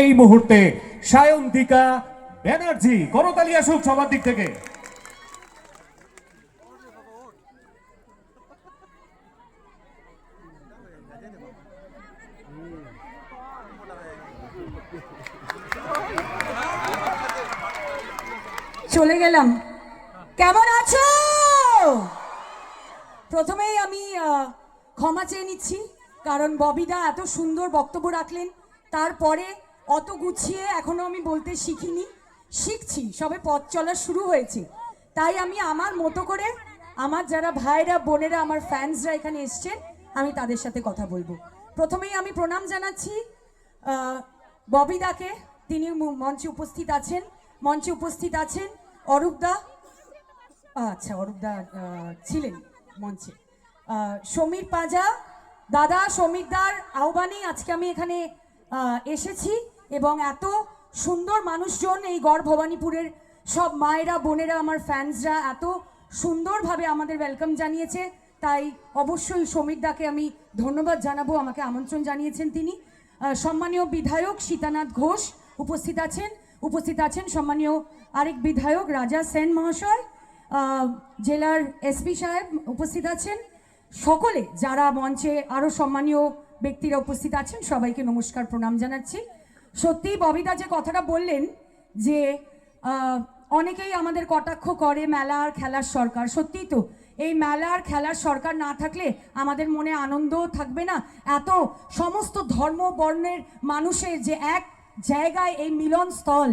এই মুহূর্তে সায়ন্তিকা ব্যানার্জি, করতালি আসুক সবার দিক থেকে। চলে গেলাম। কেমন আছো? প্রথমেই আমি ক্ষমা চেয়ে নিচ্ছি, কারণ ববিদা এত সুন্দর বক্তব্য রাখলেন। তারপরে অত গুছিয়ে এখনও আমি বলতে শিখিনি। শিখছি, সবে পথ চলা শুরু হয়েছে। তাই আমি আমার মতো করে আমার যারা ভাইরা, বোনেরা, আমার ফ্যান্সরা এখানে এসছেন, আমি তাদের সাথে কথা বলব। প্রথমেই আমি প্রণাম জানাচ্ছি ববিদাকে তিনি মঞ্চে উপস্থিত আছেন। মঞ্চে উপস্থিত আছেন অরূপদা আচ্ছা অরূপদা ছিলেন মঞ্চে। সমীর পাজা, দাদা সমীরদার আহ্বানেই আজকে আমি এখানে এসেছি এবং এত সুন্দর মানুষজন এই গড় ভবানীপুরের সব মায়েরা, বোনেরা, আমার ফ্যান্সরা এত সুন্দরভাবে আমাদের ওয়েলকাম জানিয়েছে। তাই অবশ্যই সমীরদাকে আমি ধন্যবাদ জানাব, আমাকে আমন্ত্রণ জানিয়েছেন তিনি। সম্মানীয় বিধায়ক সীতানাথ ঘোষ উপস্থিত আছেন। উপস্থিত আছেন সম্মানীয় আরেক বিধায়ক রাজা সেন মহাশয়। জেলার এসপি সাহেব উপস্থিত আছেন। সকলে যারা মঞ্চে আরও সম্মানীয় ব্যক্তিরা উপস্থিত আছেন, সবাইকে নমস্কার, প্রণাম জানাচ্ছি। সত্যি ববিতা যে কথাটা বললেন যে অনেকেই আমাদের কটাক্ষ করে মেলা আর খেলার সরকার। সত্যিই তো, এই মেলা আর খেলার সরকার না থাকলে আমাদের মনে আনন্দও থাকবে না। এত সমস্ত ধর্ম বর্ণের মানুষের যে এক জায়গায় এই মিলন স্থল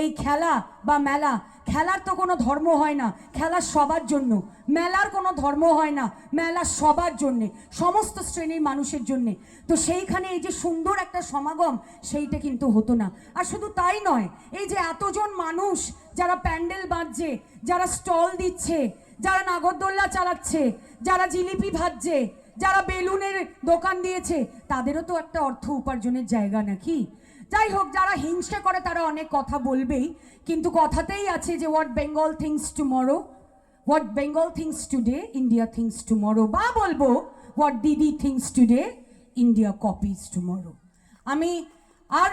এই খেলা বা মেলা, খেলার তো কোনো ধর্ম হয় না, খেলা সবার জন্য। মেলার কোনো ধর্ম হয় না, মেলা সবার জন্যে, সমস্ত শ্রেণির মানুষের জন্যে। তো সেইখানে এই যে সুন্দর একটা সমাগম, সেইটা কিন্তু হতো না। আর শুধু তাই নয়, এই যে এতজন মানুষ যারা প্যান্ডেল বাঁধছে যারা স্টল দিচ্ছে, যারা নাগরদোল্লা চালাচ্ছে, যারা জিলিপি ভাজছে, যারা বেলুনের দোকান দিয়েছে, তাদেরও তো একটা অর্থ উপার্জনের জায়গা নাকি? যাই হোক, যারা হিংসা করে তারা অনেক কথা বলবেই। কিন্তু কথাতেই আছে যে what Bengal thinks tomorrow what Bengal thinks today India thinks tomorrow বা বলব what Didi thinks today India copies tomorrow আমি আর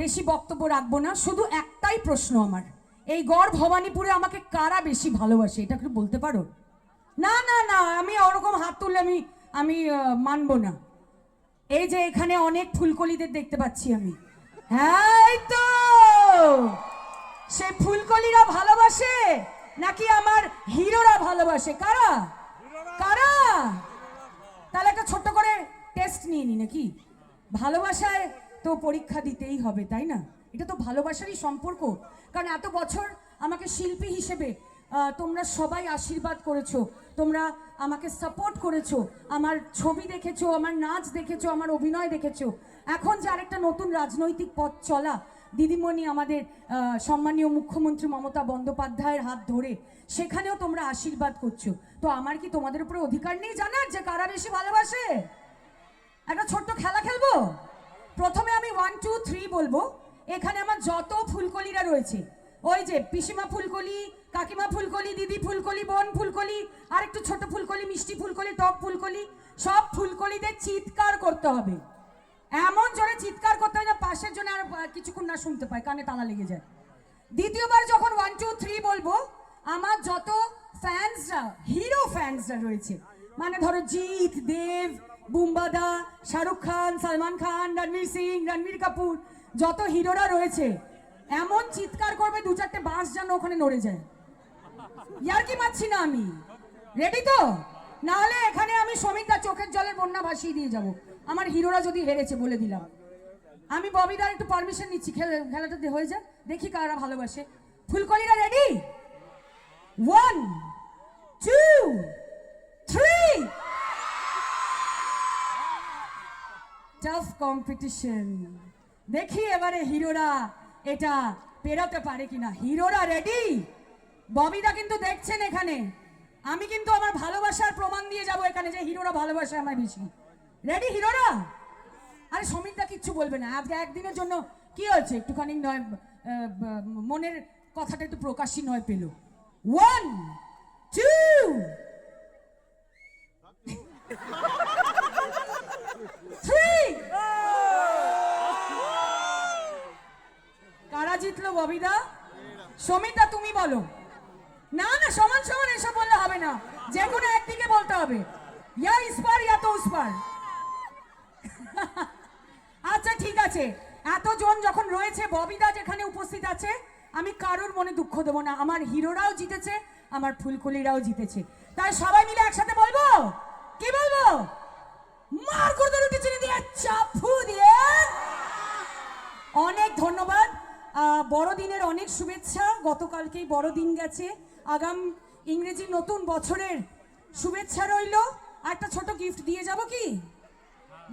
বেশি বক্তব্য রাখব না, শুধু একটাই প্রশ্ন আমার। এই গড় ভবানীপুরে আমাকে কারা বেশি ভালোবাসে, এটা একটু বলতে পারো? না না না, আমি ওরকম হাত তুললে আমি আমি মানবো না। এই যে এখানে অনেক ফুলকলিদের দেখতে পাচ্ছি আমি। হ্যাঁ তো! সে ফুলকলিরা ভালোবাসে নাকি আমার হিরোরা ভালোবাসে? কারা? কারা? তাহলে একটা ছোট্ট করে টেস্ট নিয়ে নি নাকি? ভালোবাসায় তো পরীক্ষা দিতেই হবে, তাই না? এটা তো ভালোবাসারই সম্পর্ক। কারণ এত বছর আমাকে শিল্পী হিসেবে তোমরা সবাই আশীর্বাদ করেছ, তোমরা আমাকে সাপোর্ট করেছ, আমার ছবি দেখেছ, আমার নাচ দেখেছ, আমার অভিনয় দেখেছ। এখন যে আরেকটা নতুন রাজনৈতিক পথ চলা, দিদিমণি আমাদের সম্মানীয় মুখ্যমন্ত্রী মমতা বন্দ্যোপাধ্যায়ের হাত ধরে, সেখানেও তোমরা আশীর্বাদ করছ। তো আমার কি তোমাদের উপরে অধিকার নেই জানার যে কারা বেশি ভালোবাসে? একটা ছোট্ট খেলা খেলব? প্রথমে আমি ওয়ান টু থ্রি বলব। এখানে আমার যত ফুলকলিরা রয়েছে ওই যে পিসিমা ফুলকলি, কাকিমা ফুলকলি, দিদি ফুলকলি, বোন ফুলকলি আর একটু ছোট ফুলকলি, মিষ্টি ফুলকলি, টক ফুলকলি, সব ফুলকলিদের চিৎকার করতে হবে। এমন জোরে চিৎকার করতে হয় না পাশের জন্য আর কিছুক্ষণ না শুনতে পায়, কানে তালা লেগে যায়। দ্বিতীয়বার যখন ওয়ান টু থ্রি বলব, আমার যত ফ্যান্সরা হিরো ফ্যান্সরা রয়েছে মানে ধরো জিৎ, দেব, বুম্বাদা, শাহরুখ খান, সালমান খান, রণবীর সিং, রণবীর কাপুর, যত হিরোরা রয়েছে এমন চিৎকার করবে, দু চারটে বাঁশ যেন ওখানে নড়ে যায়। ইয়ার কি মারছি না আমি? রেডি তো? না হলে এখানে আমি সমিতা চোখের জলের বন্যা ভাসিয়ে দিয়ে যাব। আমার হিরোরা যদি হেরেছে বলে দিলাম। আমি ববিদার একটু পারমিশন নিচ্ছি। খেলা- খেলাটা হয়ে যাক। দেখি কারা ভালোবাসে। ফুলকলিরা ready one two three tough competition দেখি এবারে হিরোরা এটা পেরোতে পারে কিনা? হিরোরা রেডি ববিদা কিন্তু দেখছেন এখানে। আমি কিন্তু আমার ভালোবাসার প্রমাণ দিয়ে যাব এখানে যে হিরোরা ভালোবাসে আমার বেশি। রেডি হিরোরা? আরে সমীরদা কিচ্ছু বলবে না। আজকে একদিনের জন্য কি হয়েছে? একটুখানি নয় মনের কথাটা একটু প্রকাশই নয় পেল। ওয়ান টু থ্রি জিতলো ববিদা? সমিতা, তুমি বলো। না না, সমান সমান এসব বললে হবে না। যে কোনো একদিকে বলতে হবে। ইয়া ইসপার, ইয়া তো উসপার। আচ্ছা ঠিক আছে। এতজন যখন রয়েছে, ববিদা যেখানে উপস্থিত আছে, আমি কারোর মনে দুঃখ দেবো না। আমার হিরোরাও জিতেছে, আমার ফুলকুলিরাও জিতেছে। তাই সবাই মিলে একসাথে বলব? কি বলব? মার করতে রুটি চিনি দিয়ে চাপু দিয়ে বড়দিনের অনেক শুভেচ্ছা। গতকালকেই বড়দিন গেছে। আগাম ইংরেজি নতুন বছরের শুভেচ্ছা রইল। একটা ছোট গিফট দিয়ে যাব কি?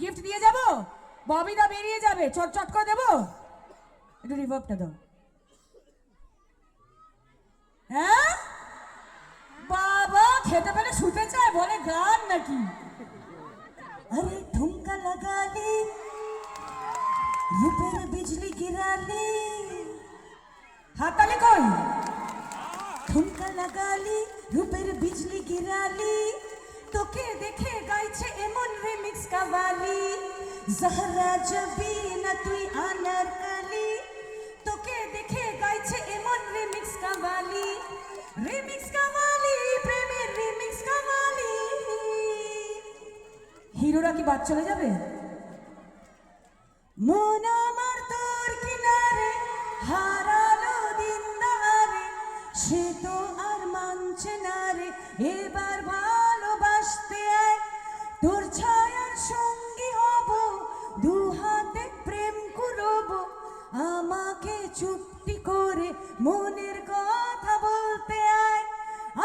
গিফট দিয়ে যাব? ববিদা বেরিয়ে যাবে। চট চট করে দেবো? একটু রিভার্বটা দাও। হ্যাঁ? বাবা, খেতে পেলে শুতে চায়? বলে গান নাকি? আরে লাগালি রূপের বিজলি গিরালি। হাতালি কই ঠুমকা লাগালি, রূপের বিজলি গিরালি। তোকে দেখে গাইছে এমন রিমিক্স কাবালি জাহরা জবি না তুই আনারকালি তোকে দেখে গাইছে এমন রিমিক্স কাবালি রিমিক্স কাবালি প্রেমের রিমিক্স কাবালি হিরোরা কি বাদ চলে যাবে? মন আয়, তোর ছায়ার সঙ্গী দু হাতে প্রেম করব আমাকে চুপটি করে মনের কথা বলতে আয়।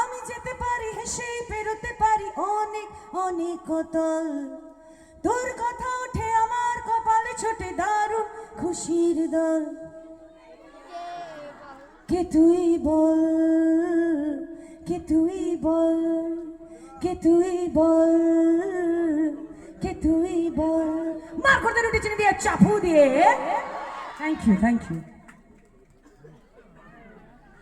আমি যেতে পারি, হেসেই পেরোতে পারি, অনেক অনেক তল তোর কথা ছোটে দারুণ খুশির দল। কে তুই বল? কে তুই বল? কে তুই বল? কে তুই বল? মার করতে রুটি চিনি দিয়ে চাপু দিয়ে। Thank you thank you